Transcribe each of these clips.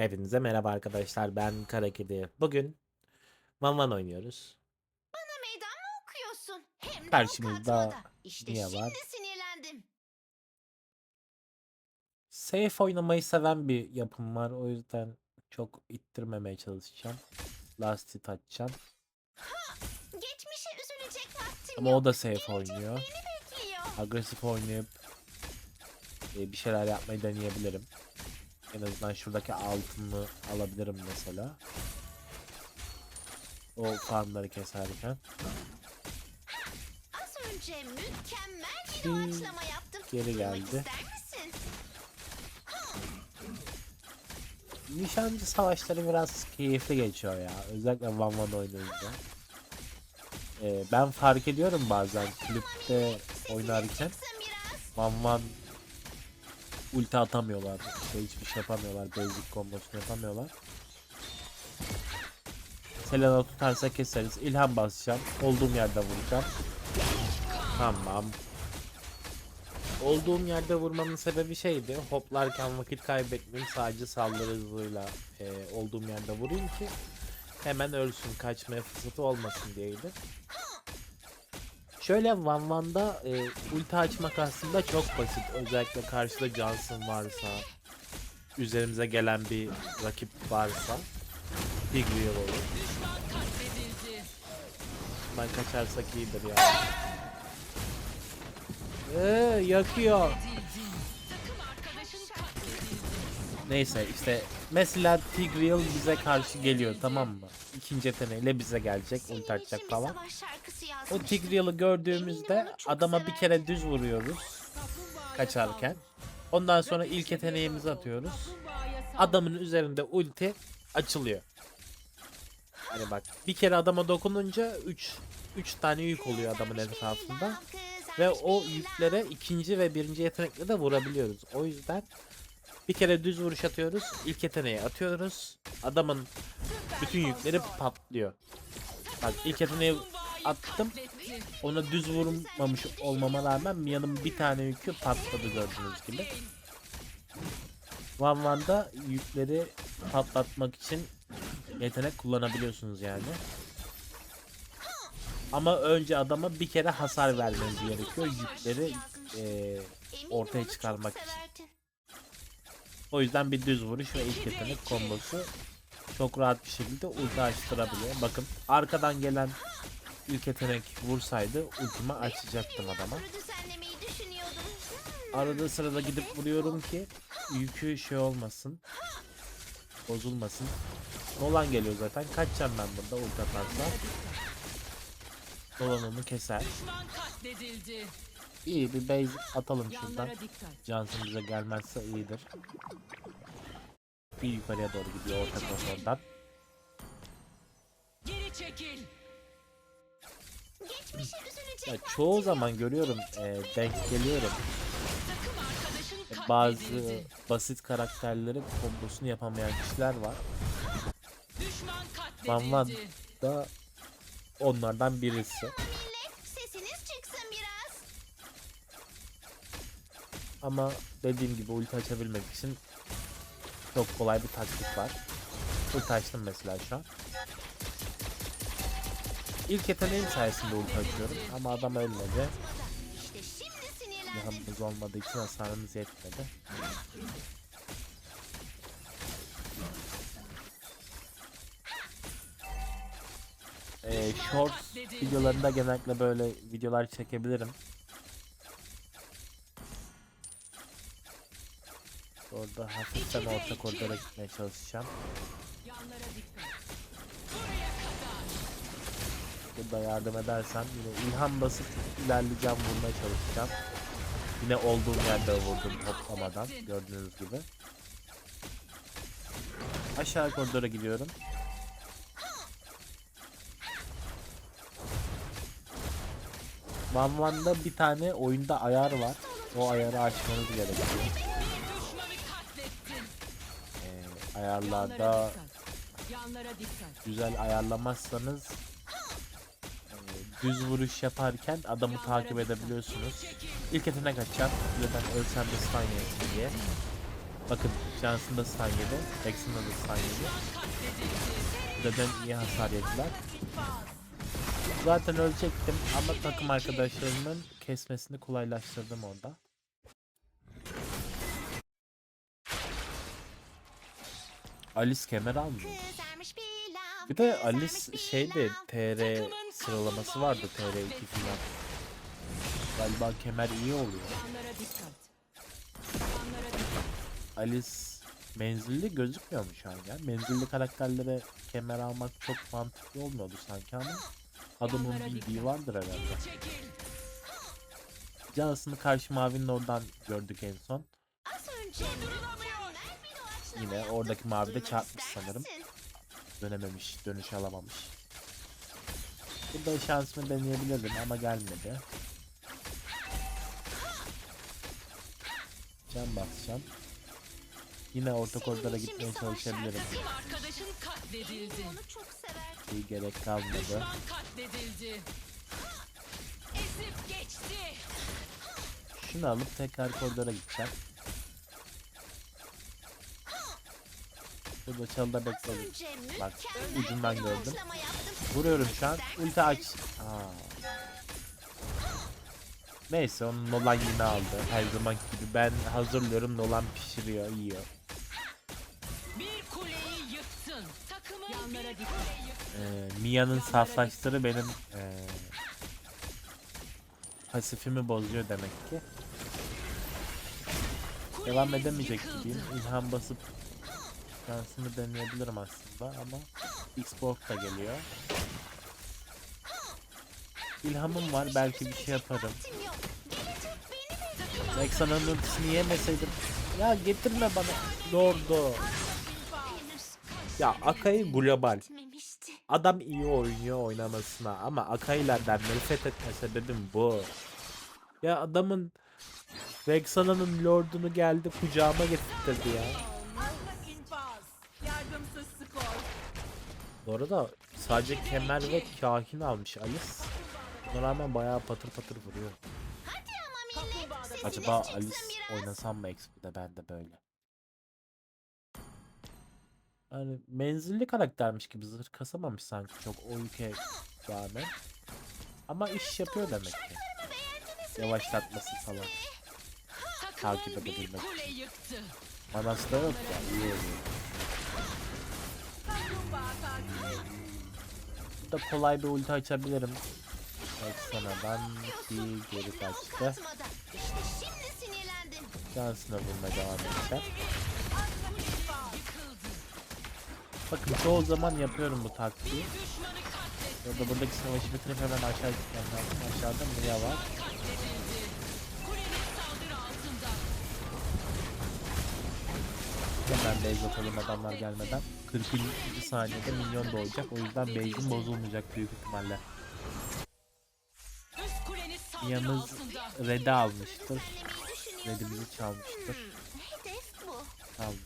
Hepinize merhaba arkadaşlar. Ben Karakedi. Bugün Van Van oynuyoruz. meydan mı okuyorsun? Hem de Karşımızda. İşte niye var? sinirlendim. Safe oynamayı seven bir yapım var. O yüzden çok ittirmemeye çalışacağım. Last hit atacağım. Geçmişe üzülecek vaktim Ama yok. o da safe oynuyor. Beni bekliyor. Agresif oynayıp e, bir şeyler yapmayı deneyebilirim. En azından şuradaki altını alabilirim mesela. O farmları keserken. Az önce mükemmel bir doğaçlama yaptım. geri geldi. Nişancı savaşları biraz keyifli geçiyor ya. Özellikle Van Van oynayınca. Ee, ben fark ediyorum bazen klipte oynarken. Van Van ulti atamıyorlar. Şey, hiçbir şey yapamıyorlar. Basic kombosunu yapamıyorlar. Selena tutarsa keseriz. İlham basacağım. Olduğum yerde vuracağım. Tamam. Olduğum yerde vurmamın sebebi şeydi. Hoplarken vakit kaybetmeyeyim. Sadece saldırı hızıyla e, olduğum yerde vurayım ki hemen ölsün. Kaçmaya fırsatı olmasın diyeydi. Şöyle Van Van'da e, ulti açmak aslında çok basit. Özellikle karşıda Johnson varsa, üzerimize gelen bir rakip varsa Big Wheel olur. Ben kaçarsak iyidir ya. Ee, yakıyor. Neyse işte mesela Tigreal bize karşı geliyor tamam mı? İkinci yeteneğiyle bize gelecek ulti atacak falan. O. Tigreal'ı gördüğümüzde adama bir kere düz vuruyoruz kaçarken. Ondan sonra ilk yeteneğimizi atıyoruz. Adamın üzerinde ulti açılıyor. Hani bak bir kere adama dokununca 3 3 tane yük oluyor adamın etrafında. Ve o yüklere ikinci ve birinci yetenekle de vurabiliyoruz. O yüzden bir kere düz vuruş atıyoruz. ilk yeteneği atıyoruz. Adamın bütün yükleri patlıyor. Bak ilk yeteneği attım. Ona düz vurmamış olmama rağmen Mia'nın bir tane yükü patladı gördüğünüz gibi. Van Van'da yükleri patlatmak için yetenek kullanabiliyorsunuz yani. Ama önce adama bir kere hasar vermeniz gerekiyor yükleri eee, ortaya çıkarmak için. O yüzden bir düz vuruş ve ilk yetenek kombosu çok rahat bir şekilde ulti açtırabiliyor. Bakın arkadan gelen ilk yetenek vursaydı ultimi açacaktım adama. Arada sırada gidip vuruyorum ki yükü şey olmasın. Bozulmasın. Nolan geliyor zaten. Kaçacağım ben burada ulti atarsa. Nolan onu keser. İyi bir base atalım şuradan. Johnson bize gelmezse iyidir. Bir yukarıya doğru gidiyor orta koridordan. Geri çekil. Ya çoğu zaman görüyorum, e, denk geliyorum. E, bazı basit karakterlerin kombosunu yapamayan kişiler var. Düşman Van da onlardan birisi. Ama dediğim gibi ulti açabilmek için çok kolay bir taktik var. Ulti açtım mesela şu an. İlk yeteneğim sayesinde ulti açıyorum ama adam ölmedi. Yahamız olmadığı için hasarımız yetmedi. Ee, short videolarında genellikle böyle videolar çekebilirim. Orada hafiften orta koridora gitmeye çalışacağım. Burada yardım edersem yine ilham basıp ilerleyeceğim vurmaya çalışacağım. Yine olduğum yerde vurdum hoplamadan gördüğünüz gibi. Aşağı koridora gidiyorum. Van Van'da bir tane oyunda ayar var. O ayarı açmanız gerekiyor. Ayarlarda güzel ayarlamazsanız e, düz vuruş yaparken adamı takip edebiliyorsunuz. İlk yetenek açacağım. Zaten ölsem de stun yesin diye. Bakın Johnson'da stun yedi. Jackson'da da stun yedi. Zaten iyi hasar yediler. Zaten ölecektim ama takım arkadaşlarımın kesmesini kolaylaştırdım orada. Alice kemer pilav. Bir de Alice şeyde. TR sıralaması vardı TR2 falan. Galiba kemer iyi oluyor. Alice menzilli gözükmüyor mu şu an ya? Menzilli karakterlere kemer almak çok mantıklı olmuyordu sanki ama adamın bildiği vardır herhalde. Johnson'ı karşı mavinin oradan gördük en son. Yine oradaki mavide Duymak çarpmış sanırım. Dönememiş, dönüş alamamış. Burada şansımı deneyebilirdim ama gelmedi. Can basacağım. Yine orta koridora için gitmeye çalışabilirim. Arkadaşın katledildi. Onu çok sever. İyi gerek kalmadı. Düşman katledildi. Ezip geçti. Şunu alıp tekrar koridora gideceğim. Burada çalıda bekledim. Bak, ucundan gördüm. Vuruyorum şu an. Ulti aç. Aa. Neyse onu Nolan yine aldı. Her zaman gibi ben hazırlıyorum Nolan pişiriyor, yiyor. Bir kuleyi yıktın. Takımın Yanlara dikkat. Ee, Mia'nın saflaştırı benim ee, pasifimi bozuyor demek ki. Devam edemeyecek gibiyim. İlham basıp şansımı deneyebilirim aslında ama Xbox da geliyor. İlhamım var belki bir şey yaparım. Rexana'nın ultisini yemeseydim. Ya getirme bana. Henüz Ya Akai global. Adam iyi oynuyor oynamasına ama Akai'lerden nefret etme sebebim bu. Ya adamın Rexana'nın lordunu geldi kucağıma getirdi ya. Bu arada sadece kemer ve kahin almış Alice. Buna rağmen bayağı patır patır vuruyor. Acaba Alice oynasam mı XP'de ben de böyle. Yani menzilli karaktermiş gibi zırh kasamamış sanki çok o ülke rağmen. Ama iş yapıyor demek ki. Yavaşlatması falan. Takip edebilmek yıktı. Manası da yok ya iyi oluyor. Burada kolay bir ulti açabilirim. Eksana'dan bir geri kaçtı. Şansına vurmaya devam edeceğim. Bakın çoğu zaman yapıyorum bu taktiği. Düşmanı katletti. Ya da buradaki savaşı bitirip hemen aşağı gitmem lazım. Aşağıda Mia var. Hemen base atalım adamlar gelmeden. 40. saniyede minyon doğacak. O yüzden base'im bozulmayacak büyük ihtimalle. Altında. red'i almıştır. Red'imizi çalmıştır. Çalmış.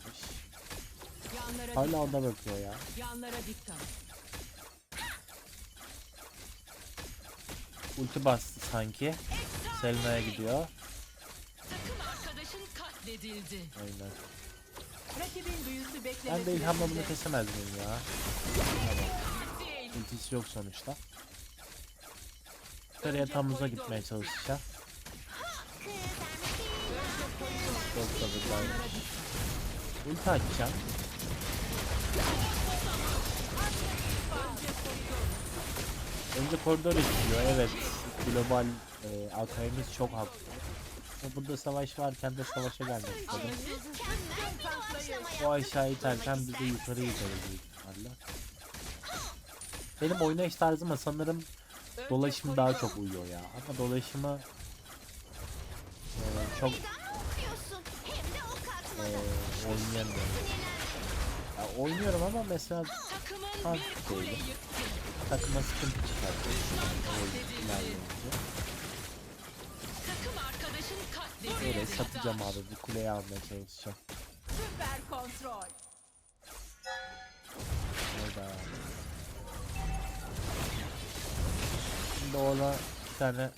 Hala ona bakıyor ya. Yanlara. Ulti bastı sanki. Selena'ya gidiyor. Aynen. Rakibin büyüsü beklemesi. Ben de ilhamla bunu kesemez miyim ya? Ultisi yok sonuçta. Yukarıya tam uza gitmeye çalışacağım. Çok da buradayım. Ulti açacağım. Önce koridor istiyor. Evet. Global e, Akai'miz çok haklı. Ama Burada savaş varken de savaşa gelmek istedim. O aşağı iterken biz de yukarı gideriz büyük ihtimalle. Benim oynayış tarzıma sanırım dolaşım daha çok uyuyor ya. Ama dolaşımı e, çok e, oynayamıyorum. Ya oynuyorum ama mesela yıktı. takıma sıkıntı çıkartıyor. Böyle satacağım abi bu kuleyi almaya çalışacağım. Süper kontrol. Orada. Şimdi ona bir tane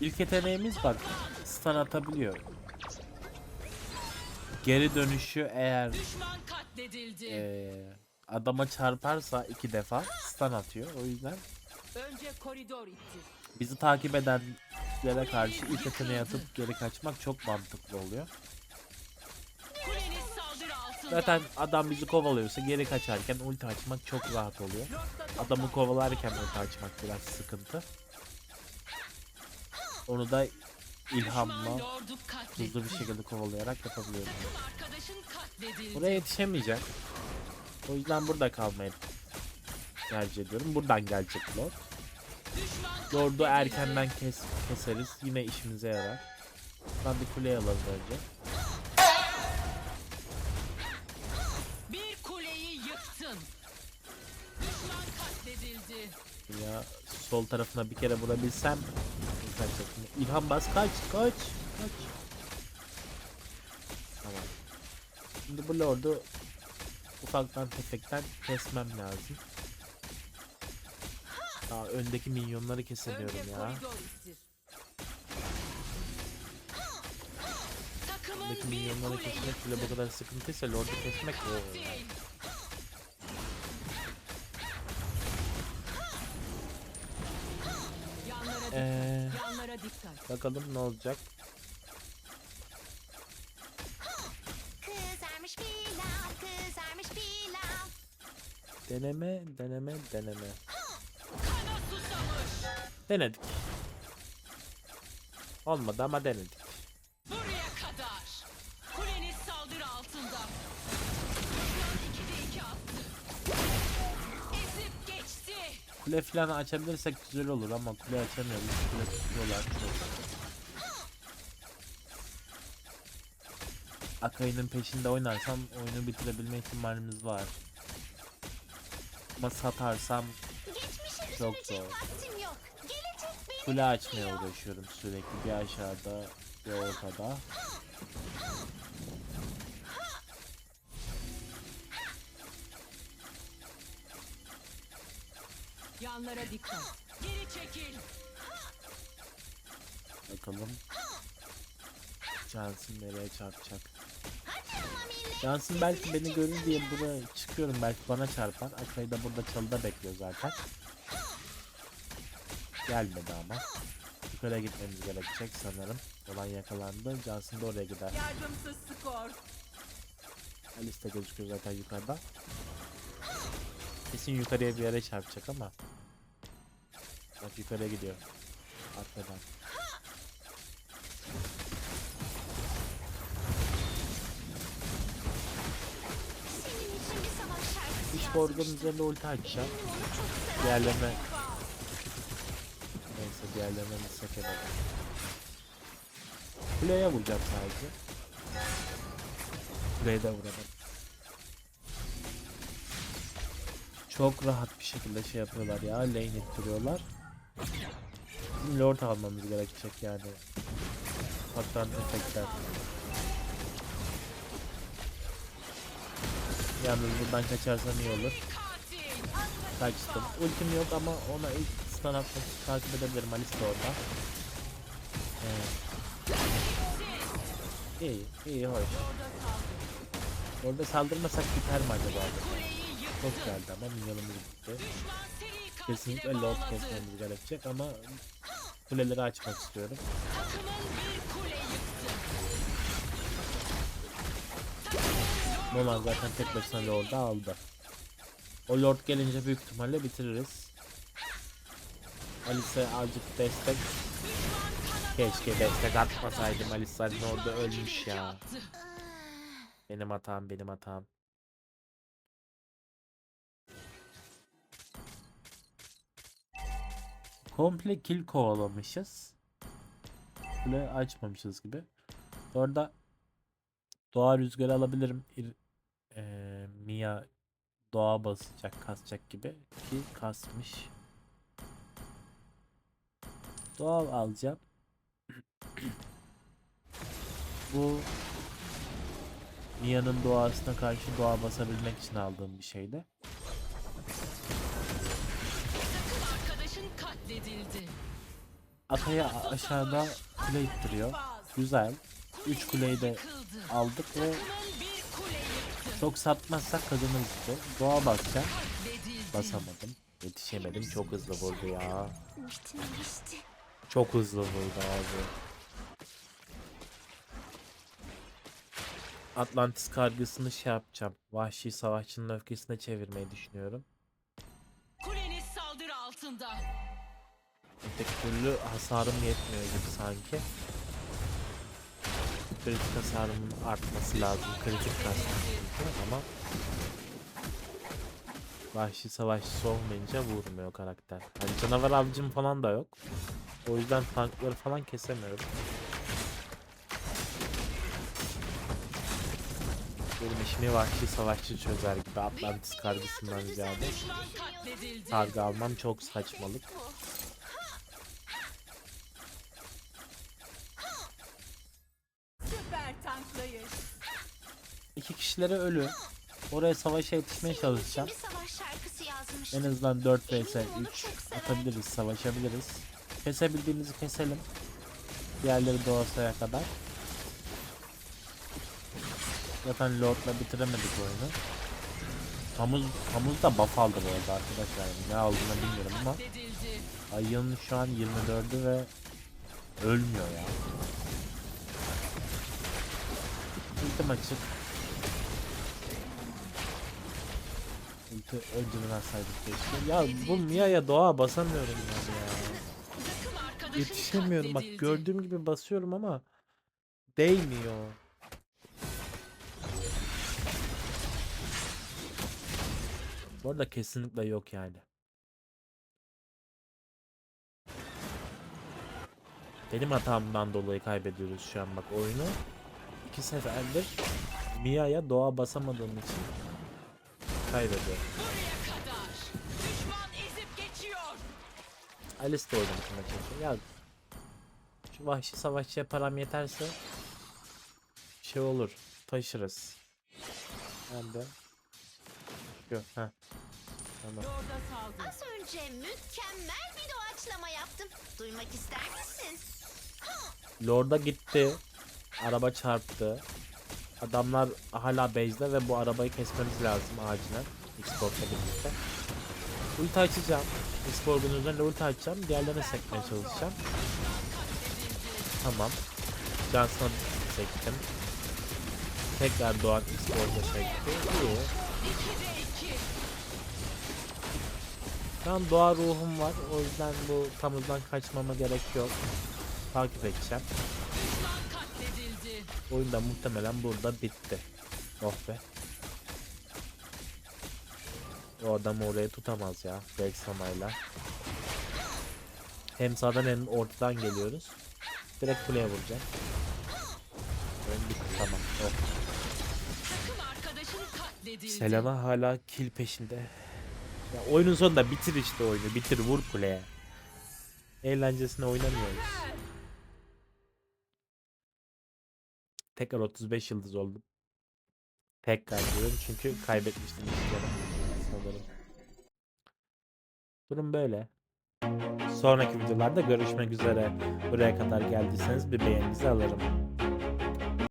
İlk yeteneğimiz bak stun atabiliyor. geri dönüşü eğer Düşman katledildi. eee, adama çarparsa iki defa stun atıyor. O yüzden Önce koridor itti. Bizi takip edenlere karşı ilk yeteneği atıp geri kaçmak çok mantıklı oluyor. Zaten adam bizi kovalıyorsa geri kaçarken ulti açmak çok rahat oluyor. Adamı kovalarken ulti açmak biraz sıkıntı. Onu da ilhamla hızlı bir şekilde kovalayarak yapabiliyorum. Buraya yetişemeyeceğim. O yüzden burada kalmayı tercih ediyorum. Buradan gelecek Lord. Lord'u erkenden kes, keseriz. Yine işimize yarar. Ben bir kuleye alalım önce. Bir kuleyi yıktın. Düşman katledildi. Ya sol tarafına bir kere vurabilsem. İlhan bas kaç kaç kaç. Tamam. Şimdi bu lordu ufaktan tefekten kesmem lazım. Daha öndeki minyonları kesemiyorum Önce ya. koridor ittir. Takımın Öndeki bir minyonları kule kesmek yıktı. bile bu kadar sıkıntıysa lordu kesmek o. Katil. Yanlara dikkat. Ee, Yanlara dikkat. bakalım ne olacak. Kızarmış pilav, kızarmış pilav. Deneme deneme deneme. Denedik. Olmadı ama denedik. Buraya kadar. Kuleniz saldırı altında. Düşman 2'de 2 attı. Ezip geçti. Kule falan açabilirsek güzel olur ama kule açamıyoruz. Kule tutuyorlar. Akai'nin peşinde oynarsam oyunu bitirebilme ihtimalimiz var. Ama satarsam Çok zor. Kule açmaya uğraşıyorum sürekli. Bir aşağıda bir ortada. Yanlara dikkat. Geri çekil. Bakalım. Johnson nereye çarpacak? Hadi ama millet. Johnson belki beni görür diye buraya çıkıyorum. Belki bana çarpar. Akai da burada çalıda bekliyor zaten. Gelmedi ama. Yukarıya gitmemiz gerekecek sanırım. Olan yakalandı. Johnson da oraya gider. Yardımsız skor. Alice de gözüküyor zaten yukarıda. Kesin yukarıya bir yere çarpacak ama. Bak yukarıya gidiyor. Şarkısı Üç borgun üzerinde ulti açacağım. Sever. Diğerlerine... Misek edelim. Kuleye vuracağım sadece. Kuleye de vuralım. Çok rahat bir şekilde şey yapıyorlar ya. Lane ittiriyorlar. Bizim Lord almamız gerekecek yani. Haktan efektler. Yalnız buradan kaçarsam iyi olur. Kaçtım. Ultim yok ama ona ilk stun atmak takip edebilirim. Alice orada. Ee, iyi, iyi, hoş. Orada saldırmasak biter mi acaba? Çok geldi ama minyonumuz katile Kesinlikle Lord kesmemiz gerekecek ama kuleleri açmak istiyorum. Nolan zaten tek başına Lord'u aldı. O Lord gelince büyük ihtimalle bitiririz. Alice'e azıcık destek. Keşke destek atmasaydım. Alice zaten orada ölmüş ya. Benim hatam, benim hatam. Komple kill kovalamışız. Kule açmamışız gibi. Orada doğa rüzgarı alabilirim. İr, eee, Mia doğa basacak, kasacak gibi ki kasmış. Doğa alacağım. Bu Mia'nın doğasına karşı doğa basabilmek için aldığım bir şeydi. Takım arkadaşın katledildi. Ataya aşağıda kule ittiriyor. Güzel. 3 kuleyi de aldık ve çok satmazsak kazanırız işte. Doğa basacağım. Basamadım. Yetişemedim. Çok hızlı vurdu ya. Çok hızlı vurdu abi. Atlantis kargısını şey yapacağım. Vahşi savaşçının öfkesine çevirmeyi düşünüyorum. Kuleniz saldırı altında. Tek türlü hasarım yetmiyor gibi sanki. Kritik hasarımın artması lazım. Kritik çünkü ama Vahşi savaşçısı olmayınca vurmuyor karakter. Hani canavar avcım falan da yok. O yüzden tankları falan kesemiyorum. Benim işimi vahşi savaşçı çözer gibi Atlantis kargısından ziyade. Kargı almam çok saçmalık. Süper tanklayış. İki kişilere ölü. Oraya savaşa yetişmeye çalışacağım. En azından 4 vs Eminim onu 3 çok sever. atabiliriz, savaşabiliriz. Kesebildiğimizi keselim. Diğerleri doğasaya kadar. Zaten Lord'la bitiremedik oyunu. Hamuz, Hamuz da buff aldı bu arada arkadaşlar. Ne aldığını bilmiyorum ama ayın şu an 24'ü ve ölmüyor ya. Ultim açık. Ulti önceden saydık keşke. Ya bu Mia'ya doğa basamıyorum ben ya. Yetişemiyorum bak gördüğüm gibi basıyorum ama değmiyor. Bu arada kesinlikle yok yani. Benim hatamdan dolayı kaybediyoruz şu an bak oyunu. İki seferdir Mia'ya doğa basamadığım için kaybediyorum. Alice de oynamışım açıkçası. Ya şu vahşi savaşçıya param yeterse şey olur. Taşırız. Ben de şu heh. Tamam. Az önce mükemmel bir doğaçlama yaptım. Duymak ister misin? Lord'a gitti. Araba çarptı. Adamlar hala base'de ve bu arabayı kesmemiz lazım acilen. Xbox'la birlikte. Ulti açacağım. Xbox'un üzerine ulti açacağım. Diğerlerine sekmeye çalışacağım. Tamam. Johnson'a sektim. Tekrar Doğan Xbox'a sekti. İyi. 2'de 2. Şu an doğa ruhum var. O yüzden bu tamızdan kaçmama gerek yok. Takip edeceğim. Düşman katledildi. Oyun da muhtemelen burada bitti. Oh be. O adam oraya tutamaz ya. Belsamayla. Hem sağdan hem ortadan geliyoruz. Direkt kuleye vuracağım. Oyun bitti tamam. Oh. Takım arkadaşın katledildi. Selena hala kill peşinde. Ya oyunun sonunda bitir işte oyunu. Bitir vur kuleye. Eğlencesine oynamıyoruz. Tekrar 35 yıldız oldum. Tekrar diyorum çünkü kaybetmiştim sanırım. Durum böyle. Sonraki videolarda görüşmek üzere. Buraya kadar geldiyseniz bir beğeninizi alırım.